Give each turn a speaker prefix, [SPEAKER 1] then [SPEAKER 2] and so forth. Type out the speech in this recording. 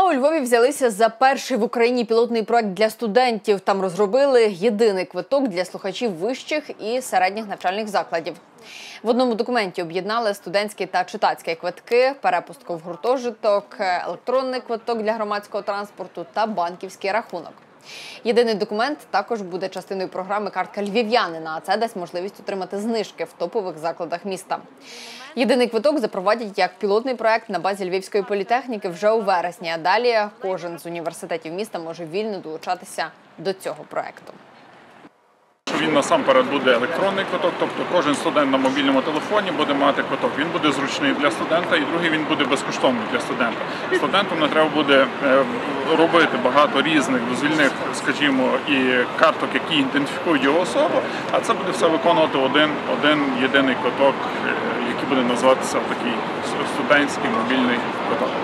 [SPEAKER 1] А у Львові взялися за перший в Україні пілотний проект для студентів. Там розробили єдиний квиток для слухачів вищих і середніх навчальних закладів. В одному документі об'єднали студентські та читацькі квитки, перепустку в гуртожиток, електронний квиток для громадського транспорту та банківський рахунок. Єдиний документ також буде частиною програми Картка львів'янина, а це дасть можливість отримати знижки в топових закладах міста. Єдиний квиток запровадять як пілотний проект на базі Львівської політехніки вже у вересні. А далі кожен з університетів міста може вільно долучатися до цього проекту.
[SPEAKER 2] Він насамперед буде електронний квиток, тобто кожен студент на мобільному телефоні буде мати квиток. Він буде зручний для студента, і другий він буде безкоштовний для студента. Студенту не треба буде е, робити багато різних дозвільних, скажімо, і карток, які ідентифікують його особу. А це буде все виконувати один, один єдиний квиток, е, який буде називатися такий студентський мобільний квиток.